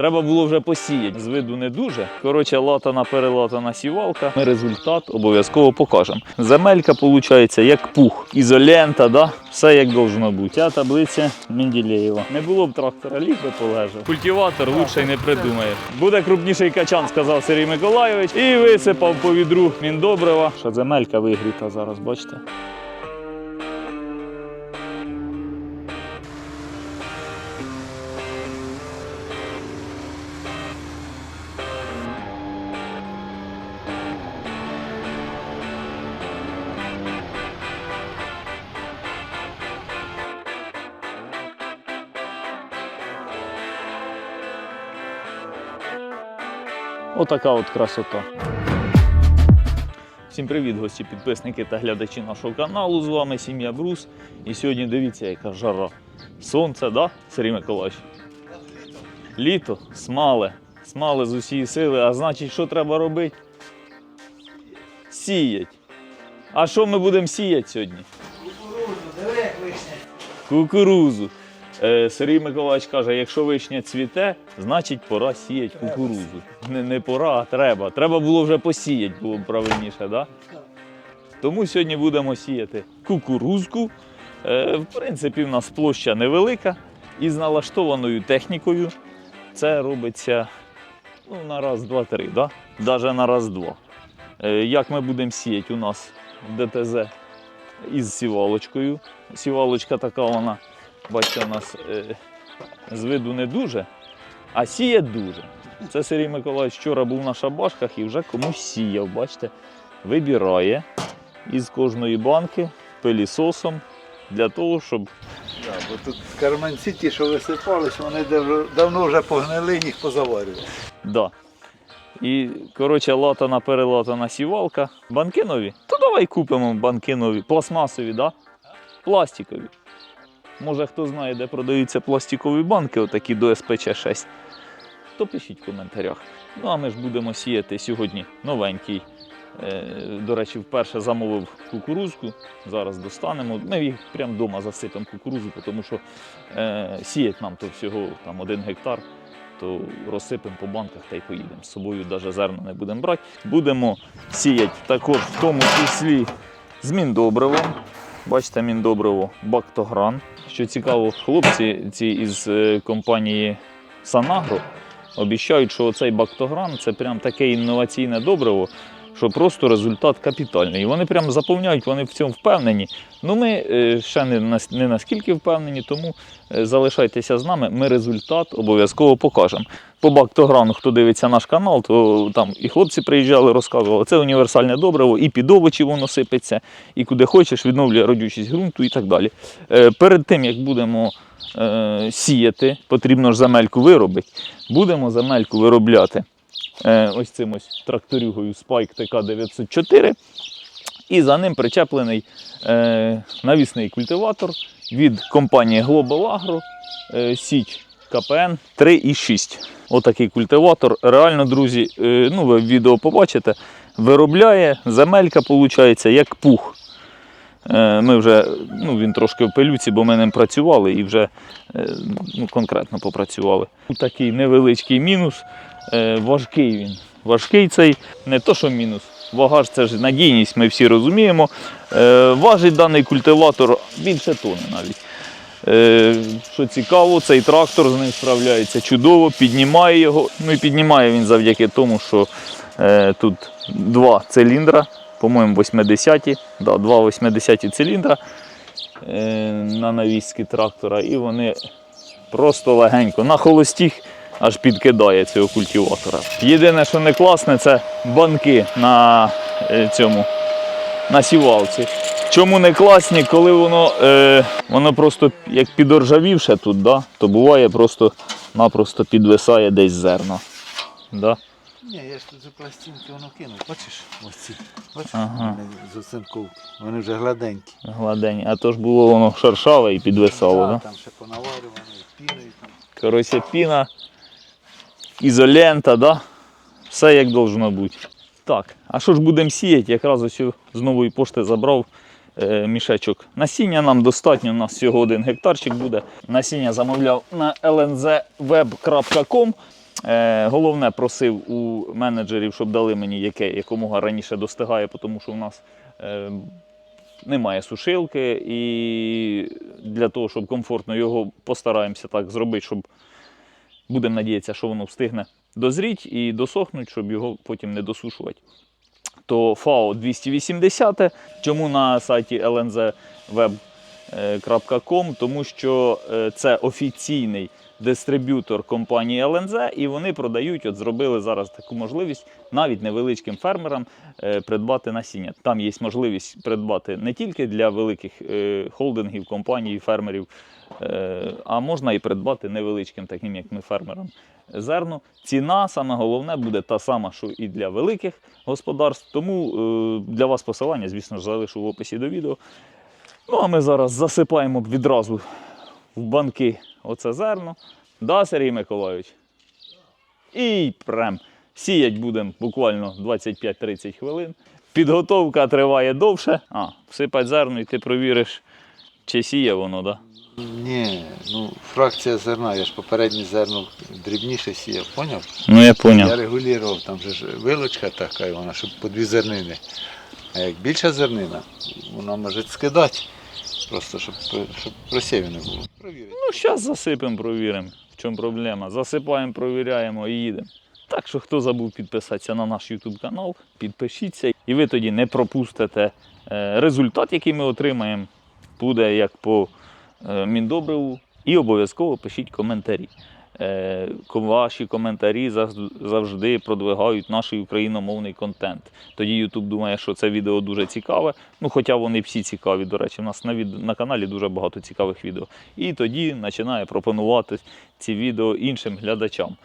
Треба було вже посіяти. З виду не дуже. Коротше, латана перелатана сівалка. Ми результат обов'язково покажемо. Земелька виходить як пух. Ізолента, да? все як должно бути. Ця таблиця Менділеєва. Не було б трактора, ліг би полежав. Культиватор лучше й не придумає. Буде крупніший качан, сказав Сергій Миколайович, і висипав по відру міндобрива. Що земелька вигріта зараз, бачите? Отака от красота. Всім привіт, гості, підписники та глядачі нашого каналу. З вами сім'я Брус. І сьогодні дивіться, яка жара. Сонце, да, Сергій Миколаївич? Літо, смале. Смале з усієї сили. А значить, що треба робити? Сіять. А що ми будемо сіяти сьогодні? Кукурузу. Е, Сергій Миколаївич каже, якщо вишня цвіте, значить пора сіяти кукурузу. Не, не пора, а треба. Треба було вже посіяти, було б правильніше, да? Тому сьогодні будемо сіяти кукурузку. Е, в принципі, в нас площа невелика і з налаштованою технікою. Це робиться ну, на раз, два, три, да? Даже на раз, два. Е, як ми будемо сіяти у нас ДТЗ із сівалочкою. Сівалочка така вона Бачите, у нас е, з виду не дуже, а сіє дуже. Це Сергій Миколаївич вчора був на шабашках і вже комусь сіяв. Бачите, вибирає із кожної банки пилісосом для того, щоб Да, бо тут карманці ті, що висипались, вони давно вже погнили, їх позаварювали. Да. І, коротше, латана перелатана сівалка. Банки нові? То давай купимо банки нові. Пластмасові, да? Пластикові. Може хто знає, де продаються пластикові банки, отакі до СПЧ-6, то пишіть в коментарях. Ну а ми ж будемо сіяти сьогодні новенький. Е, До речі, вперше замовив кукурузку. Зараз достанемо. Ми їх прямо вдома засипемо кукурузу, тому що е, сіять нам то всього там, один гектар то розсипемо по банках та й поїдемо. З собою навіть зерна не будемо брати. Будемо сіяти також в тому числі з міндобривом. Бачите, міндобриво Бактогран. Що цікаво, хлопці ці із е, компанії Санагро обіцяють, що цей Бактогран це прям таке інноваційне добриво, що просто результат капітальний. І вони прям заповняють, вони в цьому впевнені. Ну ми е, ще не, не наскільки впевнені, тому е, залишайтеся з нами. Ми результат обов'язково покажемо. По бактограну, хто дивиться наш канал, то там і хлопці приїжджали, розказували, це універсальне добриво, і під овочі воно сипеться, і куди хочеш, відновлює родючість ґрунту і так далі. Е, Перед тим як будемо сіяти, потрібно ж земельку виробити. Будемо земельку виробляти ось цим ось тракторюгою Spike TK904. І за ним причеплений е, навісний культиватор від компанії Global Agro е, Січ КПН 3,6. Отакий культиватор. Реально, друзі, е, ну ви відео побачите, виробляє земелька, виходить, як пух. Е, Ми вже, ну він трошки в пилюці, бо ми ним працювали і вже е, ну, конкретно попрацювали. Такий невеличкий мінус. Е, Важкий він. Важкий цей, не то, що мінус. Вага ж це ж надійність, ми всі розуміємо. Е, Важить даний культиватор більше тони навіть. Е, Що цікаво, цей трактор з ним справляється чудово, піднімає його. Ну і піднімає він завдяки тому, що тут два циліндра, по-моєму, 80-ті, да, два 80-ті циліндра на навіски трактора, і вони просто легенько на холостіх аж підкидає цього культиватора. Єдине, що не класне, це банки на е, цьому на сівалці. Чому не класні, коли воно, е, воно просто як підоржавівше тут, да, то буває просто-напросто підвисає десь зерно. Да? Ні, я ж тут за пластинки воно кинув. Бачиш? Ось ці. Бачиш? Ага. З оцинковки. Вони вже гладенькі. Гладені. А то ж було воно шершаве і підвисало. Да, Да? Там ще понаварювано, піною там. Коротше, піна, ізолента, да? все як должно бути. Так, а що ж будемо сіяти? Якраз ось з нової пошти забрав е, мішечок. Насіння нам достатньо, у нас всього один гектарчик буде. Насіння замовляв на lnzweb.com. Е, головне просив у менеджерів, щоб дали мені яке якомога раніше достигає, тому що у нас е, немає сушилки, і для того, щоб комфортно його постараємося так зробити, щоб будемо надіятися, що воно встигне дозріть і досохнуть, щоб його потім не досушувати. То FAO 280. Чому на сайті lnzweb.com? Тому що е, це офіційний дистриб'ютор компанії LNZ, і вони продають, от зробили зараз таку можливість навіть невеличким фермерам е, придбати насіння. Там є можливість придбати не тільки для великих е, холдингів, компаній, фермерів, е, а можна і придбати невеличким, таким як ми фермерам. Зерно. Ціна, саме головне, буде та сама, що і для великих господарств. Тому е, для вас посилання, звісно ж, залишу в описі до відео. Ну, а ми зараз засипаємо відразу в банки оце зерно. Да, Сергій Миколайович? І прям сіять будемо буквально 25-30 хвилин. Підготовка триває довше. А, всипать зерно і ти провіриш, чи сіє воно, так? Да? Ні, ну фракція зерна, я ж попереднє зерно дрібніше сіяв, поняв? Ну я Я регулював, там же ж вилочка така, вона, щоб по дві зернини. А як більша зернина, вона може скидати. Просто щоб, щоб просівів не було. Провірити. Ну, зараз засипемо, провіримо. В чому проблема. Засипаємо, провіряємо і їдемо. Так що, хто забув підписатися на наш YouTube канал, підпишіться, і ви тоді не пропустите е, результат, який ми отримаємо. Буде як по Міндобриву. І обов'язково пишіть коментарі. Е, Ваші коментарі завж- завжди продвигають наш україномовний контент. Тоді YouTube думає, що це відео дуже цікаве. Ну, хоча вони всі цікаві, до речі, у нас на, від... на каналі дуже багато цікавих відео. І тоді починає пропонувати ці відео іншим глядачам.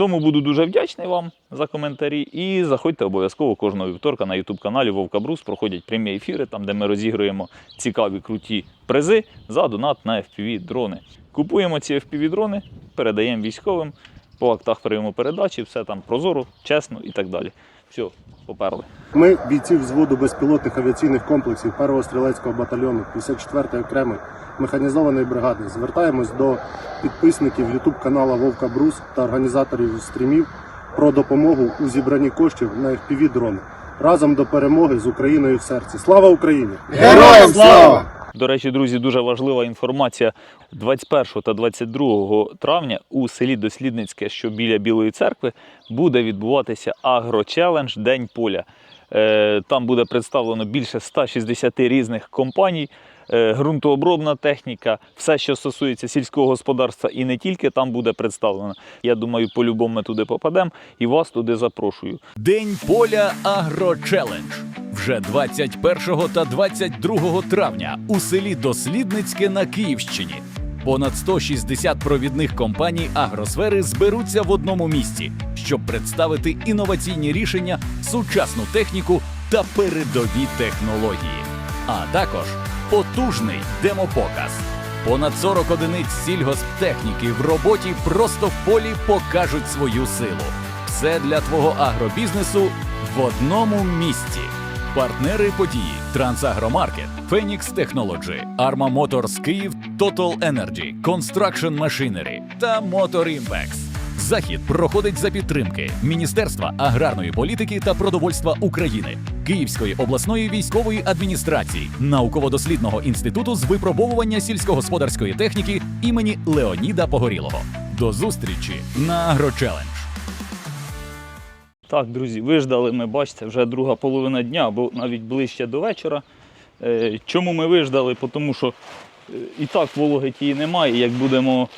Тому буду дуже вдячний вам за коментарі. І заходьте обов'язково кожного вівторка на YouTube каналі Вовка Брус. Проходять прямі ефіри, там де ми розігруємо цікаві круті призи за донат на FPV дрони. Купуємо ці FPV дрони, передаємо військовим по актах прийому передачі, все там прозоро, чесно і так далі. Все, поперли. Ми, бійці взводу безпілотних авіаційних комплексів 1-го стрілецького батальйону 54-ї окремої механізованої бригади, звертаємось до підписників YouTube канала Вовка Брус та організаторів стрімів про допомогу у зібранні коштів на FPV дрони. Разом до перемоги з Україною в серці. Слава Україні! Героям слава! До речі, друзі, дуже важлива інформація. 21 та 22 травня у селі Дослідницьке, що біля Білої церкви, буде відбуватися агрочелендж День поля. Е, Там буде представлено більше 160 різних компаній, ґрунтообробна техніка, все, що стосується сільського господарства, і не тільки там буде представлено. Я думаю, по-любому ми туди попадемо і вас туди запрошую. День поля Агрочелендж. Вже 21 та 22 травня у селі Дослідницьке на Київщині. Понад 160 провідних компаній агросфери зберуться в одному місці, щоб представити інноваційні рішення, сучасну техніку та передові технології. А також потужний демопоказ. Понад 40 одиниць сільгосптехніки в роботі просто в полі покажуть свою силу. Все для твого агробізнесу в одному місці. Партнери події Трансагромаркет, Phoenix Technology, Arma Motors Київ, Total Energy, Construction Machinery та Motor Impex. Захід проходить за підтримки Міністерства аграрної політики та продовольства України, Київської обласної військової адміністрації, науково-дослідного інституту з випробовування сільськогосподарської техніки імені Леоніда Погорілого. До зустрічі на Агрочелендж. Так, друзі, виждали ми, бачите, вже друга половина дня, або навіть ближче до вечора. Е, Чому ми виждали? Тому що е, і так вологи тієї немає. Як будемо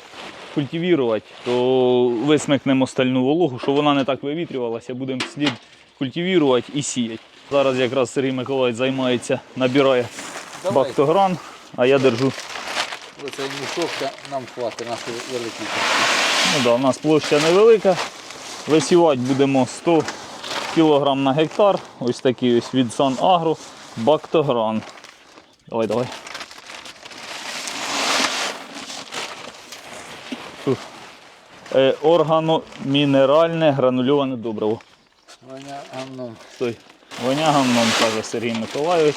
культивірувати, то висмикнемо стальну вологу, щоб вона не так вивітрювалася, будемо слід культивірувати і сіяти. Зараз якраз Сергій Миколаївич займається, набирає бактогран, а я держу. Оцей мішок нам хватить нашої великої. Ну да, у нас площа невелика. Висівати будемо 100 кг на гектар. Ось такий ось від Сан Агро Бактогран. Давай, давай. Е, органу мінеральне гранульоване добриво. Воня гамном. Стой. Воня гамном, каже Сергій Миколайович.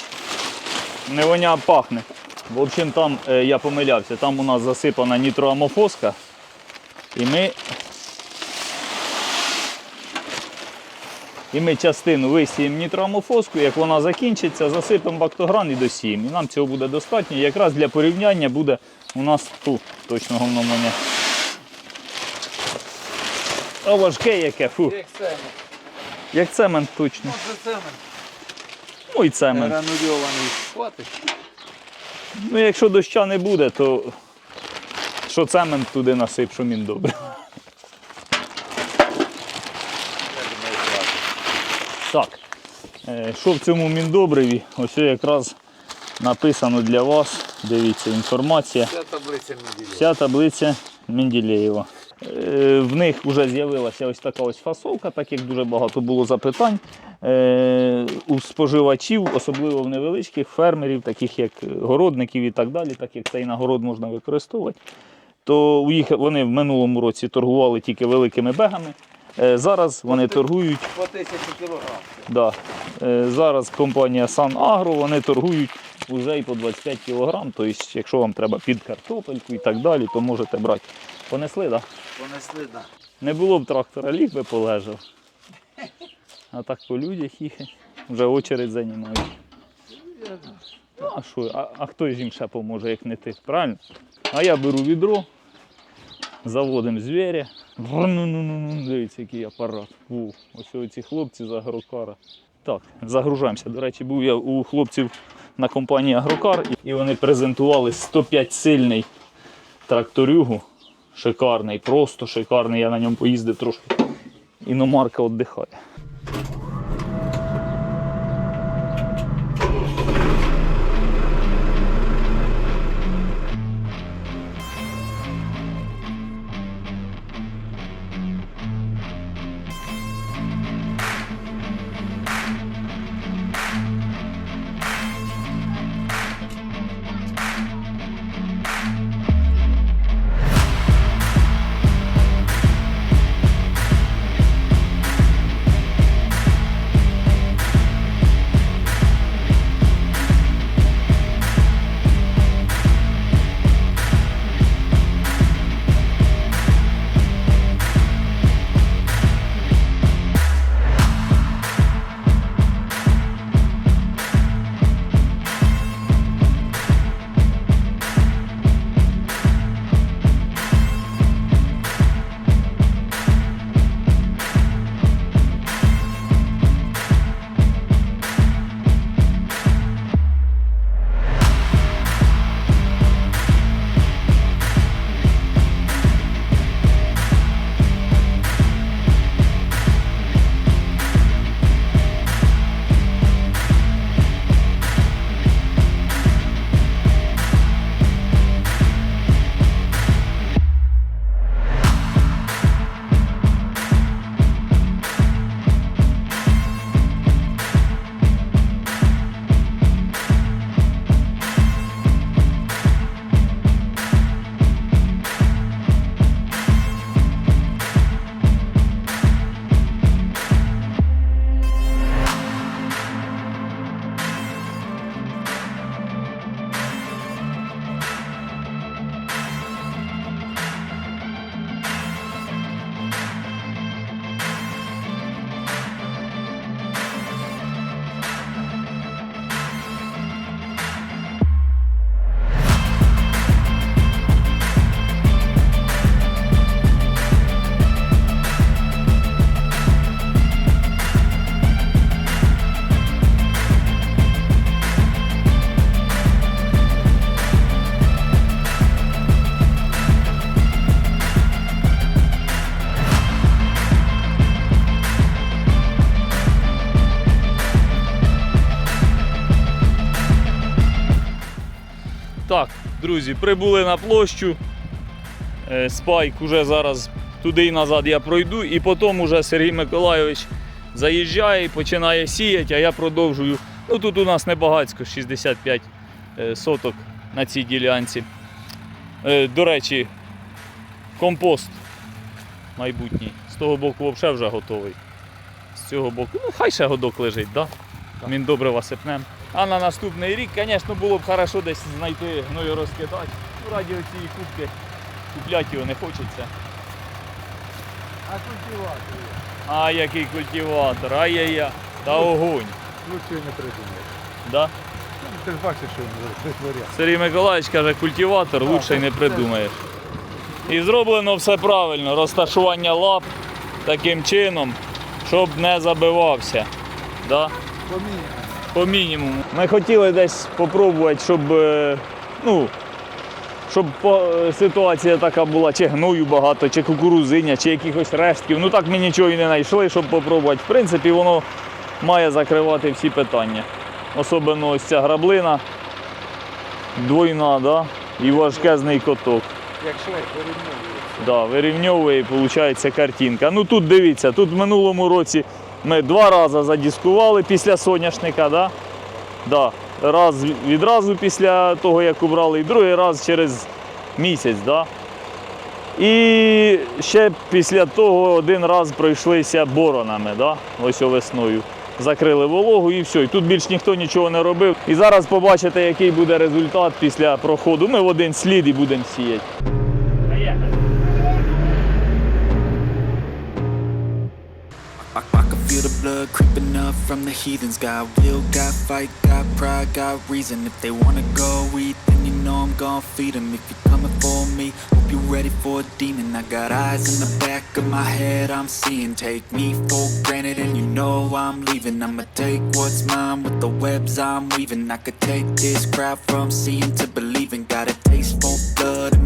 Не воня пахне. В общем, там е, я помилявся, там у нас засипана нітроамофоска. І ми І ми частину висіємо нітроамофоску, як вона закінчиться, засипемо бактогран і досіємо. І нам цього буде достатньо. Якраз для порівняння буде у нас ту точно говно. А важке яке, фу. Як цемент. Як цемент точно. Може цемент. Ну і цемент. Гранульований хватить. Ну, якщо доща не буде, то що цемент туди насип, що він добре. Так, е, що в цьому міндобриві? Ось якраз написано для вас. Дивіться, інформація. Ця таблиця неділя. Вся таблиця Менделєєва. Е, В них вже з'явилася ось така ось фасовка, так як дуже багато було запитань е, у споживачів, особливо в невеличких фермерів, таких як городників і так далі, так як цей нагород можна використовувати. То у їх вони в минулому році торгували тільки великими бегами. Е, Зараз вони торгують По тисячі кілограм. Да. Зараз компанія Сан Агро, вони торгують вже і по 25 кг. Тобто, якщо вам треба під картопельку і так далі, то можете брати. Понесли, так? Да? Понесли, да. Не було б трактора, ліг би полежав. А так по людях їхать. Вже очередь займають. Ну, а що? А, а хто ж їм ще поможе, як не ти? Правильно? А я беру відро, заводимо звіря. Дивіться, який апарат. Фу, ось ці хлопці з агрокара. Так, загружаємося. До речі, був я у хлопців на компанії Агрокар, і вони презентували 105 сильний тракторюгу. Шикарний, просто шикарний. Я на ньому поїздив трошки. Іномарка віддихає. Друзі, прибули на площу. Е, Спайк уже зараз туди і назад я пройду, і потім уже Сергій Миколайович заїжджає і починає сіяти, а я продовжую. Ну тут у нас небагацько, 65 е, соток на цій ділянці. Е, До речі, компост майбутній. З того боку взагалі вже готовий. З цього боку, ну хай ще годок лежить, да? Він добре васипнем. А на наступний рік, звісно, було б хорошо десь знайти гною розкидати. Ну, раді цієї кубки купляти його не хочеться. А культиватор. А який культиватор, ай-яй-яй. Та огонь. Лучше не придумаєш. Да? Ти ж бачиш, що він витворяє. Сергій Миколаївич каже, культиватор лучше й не придумаєш. І зроблено все правильно, розташування лап таким чином, щоб не забивався. Да? По мінімуму. Ми хотіли десь спробувати, щоб, е, ну, щоб е, ситуація така була, чи гною багато, чи кукурузиня, чи якихось рештків. Ну так ми нічого і не знайшли, щоб спробувати. В принципі, воно має закривати всі питання. Особливо ось ця граблина двойна, да? і важкезний коток. Як швейк порівнюється. Да, вирівньовує і виходить картинка. Ну тут дивіться, тут в минулому році ми два рази задіскували після соняшника. Да? Да. Раз відразу після того, як убрали, і другий раз через місяць. Да? І ще після того один раз пройшлися боронами, да? ось весною. Закрили вологу і все. І тут більш ніхто нічого не робив. І зараз побачите, який буде результат після проходу. Ми в один слід і будемо сіяти. I, I can feel the blood creeping up from the heathens. Got will, got fight, got pride, got reason. If they wanna go eat, then you know I'm gon' feed them. If you're coming for me, hope you're ready for a demon. I got eyes in the back of my head, I'm seeing. Take me for granted, and you know I'm leaving. I'ma take what's mine with the webs I'm weaving. I could take this crowd from seeing to believing. Got a taste for blood,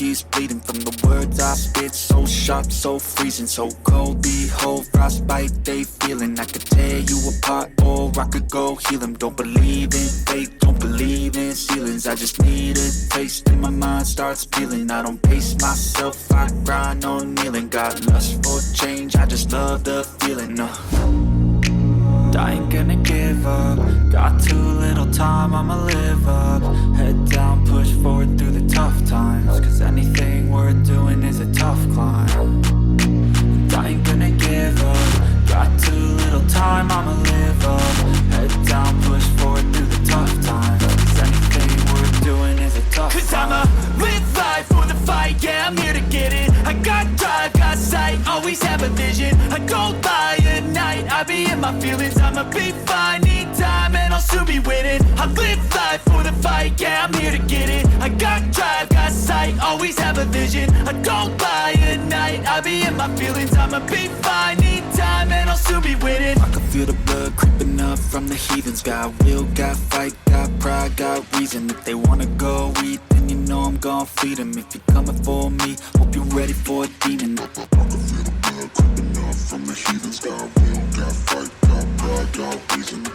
keeps bleeding from the words I spit. So sharp, so freezing, so cold. Behold, frostbite they feeling. I could tear you apart, or I could go heal 'em. Don't believe in fate, don't believe in ceilings. I just need a taste, and my mind starts peeling. I don't pace myself, I grind on kneeling. Got lust for change, I just love the feeling. Uh. I ain't gonna give feelings. I'ma be fine, need time, and I'll soon be winning. I can feel the blood creeping up from the heathens. Got will, got fight, got pride, got reason. If they wanna go eat, then you know I'm gon' feed 'em. If you're coming for me, hope you're ready for a demon. I can feel the blood creeping up from the heathens. Got will, got fight, got pride, got reason.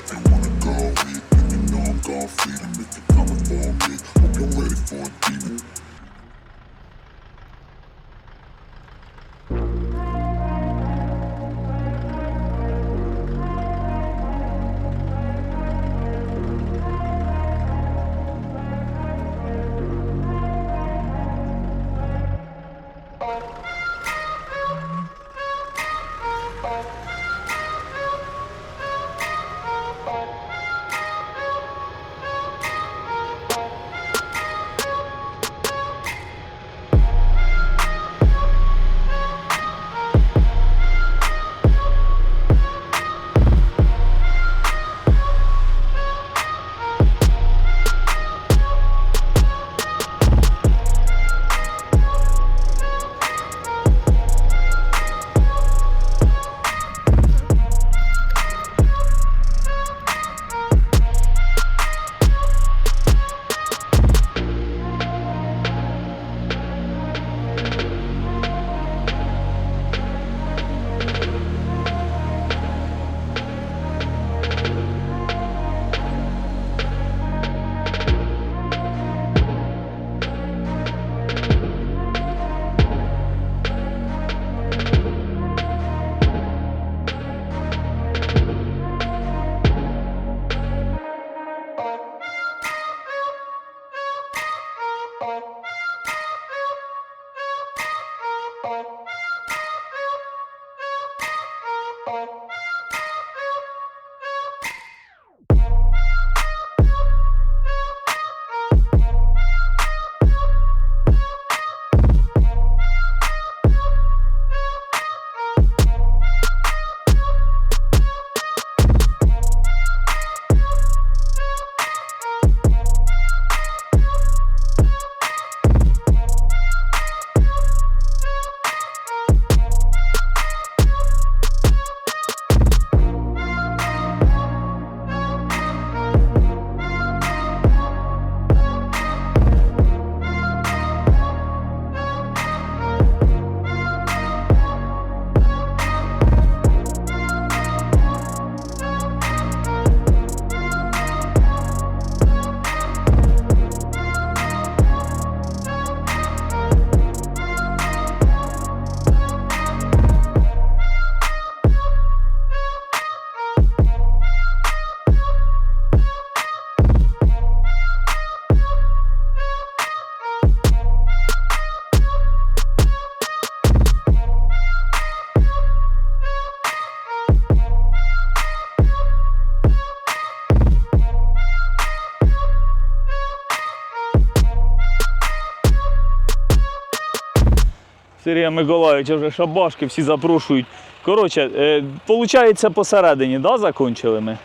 Сергія Миколаївича вже шабашки, всі запрошують. Коротше, е, виходить, посередині, да, закончили ми?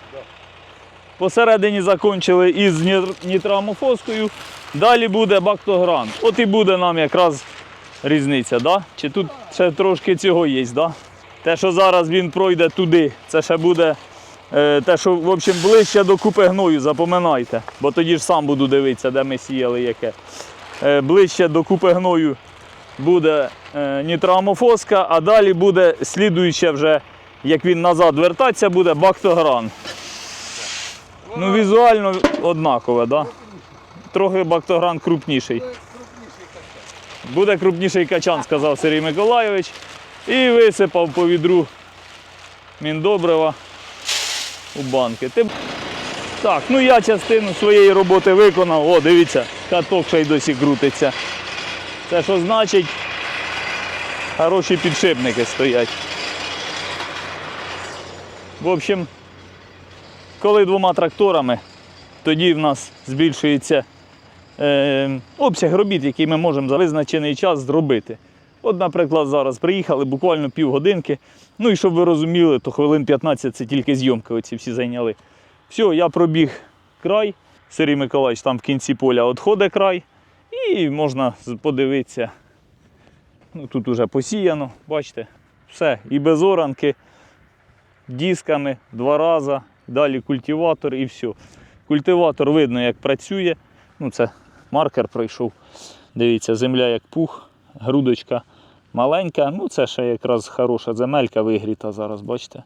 Посередині закончили із нітр- нітроамофоскою. Далі буде бактогран. От і буде нам якраз різниця, да? Чи тут ще трошки цього є, да? Те, що зараз він пройде туди, це ще буде е, те, що в общем, ближче до купи гною, запоминайте. Бо тоді ж сам буду дивитися, де ми сіяли яке. Е, ближче до купи гною буде нітроамофоска, а далі буде слідуюче вже, як він назад вертатися, буде бактогран. Ну, візуально однакове. Да? Трохи бактогран крупніший. Буде крупніший качан, сказав Сергій Миколайович. І висипав по відру міндобрива у банки. Так, ну я частину своєї роботи виконав. О, дивіться, каток ще й досі крутиться. Це що значить? Хороші підшипники стоять. В общем, коли двома тракторами, тоді в нас збільшується е, обсяг робіт, який ми можемо за визначений час зробити. От, наприклад, зараз приїхали буквально півгодинки. Ну і щоб ви розуміли, то хвилин 15 це тільки зйомки оці всі зайняли. Все, я пробіг край. Сергій Миколаївич там в кінці поля відходить край. І можна подивитися. Ну, тут уже посіяно, бачите, все. І без оранки, дисками два рази, далі культиватор і все. Культиватор видно, як працює. Ну, це маркер пройшов. Дивіться, земля як пух, грудочка маленька. Ну, це ще якраз хороша земелька вигріта зараз, бачите?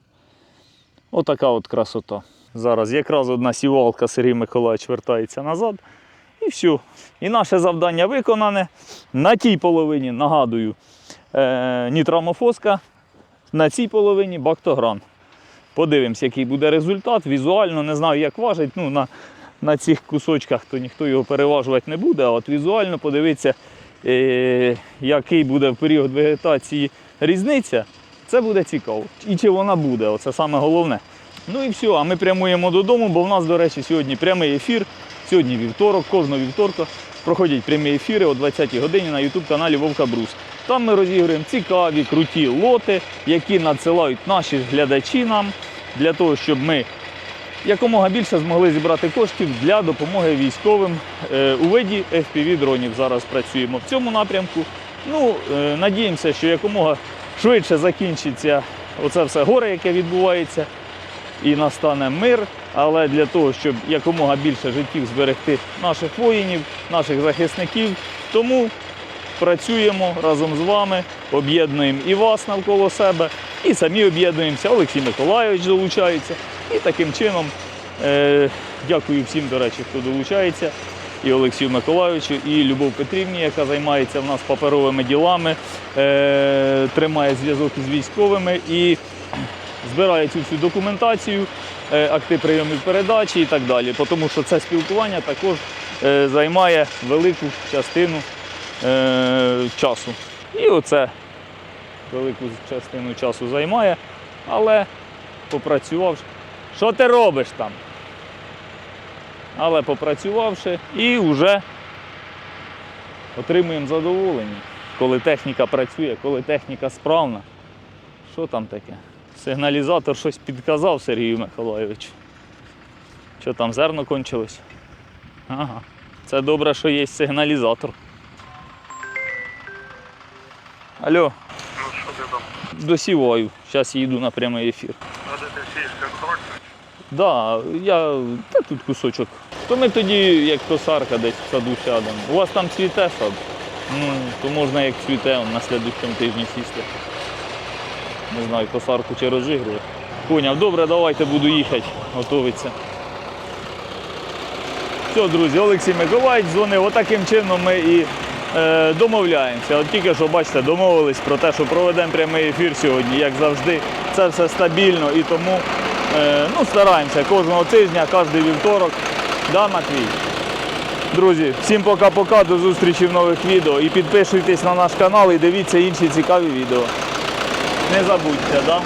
Отака от красота. Зараз якраз одна сівалка Сергій Миколаївич вертається назад. І все. І наше завдання виконане. На тій половині, нагадую, е- нітрамофоска, на цій половині бактогран. Подивимось, який буде результат. Візуально не знаю, як важить. Ну, на, на цих кусочках то ніхто його переважувати не буде, а от візуально подивитися, е- який буде в період вегетації різниця, це буде цікаво. І чи вона буде, оце саме головне. Ну і все, а ми прямуємо додому, бо в нас, до речі, сьогодні прямий ефір. Сьогодні вівторок, кожного вівторка проходять прямі ефіри о 20-й годині на YouTube каналі Вовка Брус. Там ми розігруємо цікаві, круті лоти, які надсилають наші глядачі нам для того, щоб ми якомога більше змогли зібрати коштів для допомоги військовим е, у виді FPV дронів. Зараз працюємо в цьому напрямку. Ну, е, надіємося, що якомога швидше закінчиться оце все горе, яке відбувається, і настане мир. Але для того, щоб якомога більше життів зберегти наших воїнів, наших захисників, тому працюємо разом з вами, об'єднуємо і вас навколо себе, і самі об'єднуємося. Олексій Миколайович долучається. І таким чином е, дякую всім, до речі, хто долучається. І Олексію Миколайовичу, і Любов Петрівні, яка займається в нас паперовими ділами, е, тримає зв'язок із військовими і збирає цю всю документацію, е, акти прийомів передачі і так далі. Тому що це спілкування також е, займає велику частину е, часу. І оце велику частину часу займає, але попрацювавши. Що ти робиш там? Але попрацювавши і вже отримуємо задоволення, коли техніка працює, коли техніка справна. Що там таке? Сигналізатор щось підказав Сергію Миколайовичу. Що там зерно кончилось? Ага. Це добре, що є сигналізатор. Алло. Досіваю. Зараз їду на прямий ефір. Да, я та тут кусочок. То ми тоді, як косарка, десь в саду сядемо. У вас там цвіте сад? Ну, то можна як цвіте на слідущому тижні сісти. Не знаю, косарку чи розігрує. Поняв, добре, давайте буду їхати, готуватися. Все, друзі, Олексій Миколаївич дзвонив. Отаким чином ми і е, домовляємося. От тільки що, бачите, домовились про те, що проведемо прямий ефір сьогодні, як завжди. Це все стабільно і тому е, ну, стараємося кожного тижня, кожен вівторок. Да, Матвій? Друзі, всім пока-пока, до зустрічі в нових відео. І підписуйтесь на наш канал і дивіться інші цікаві відео. Не забудьте, да?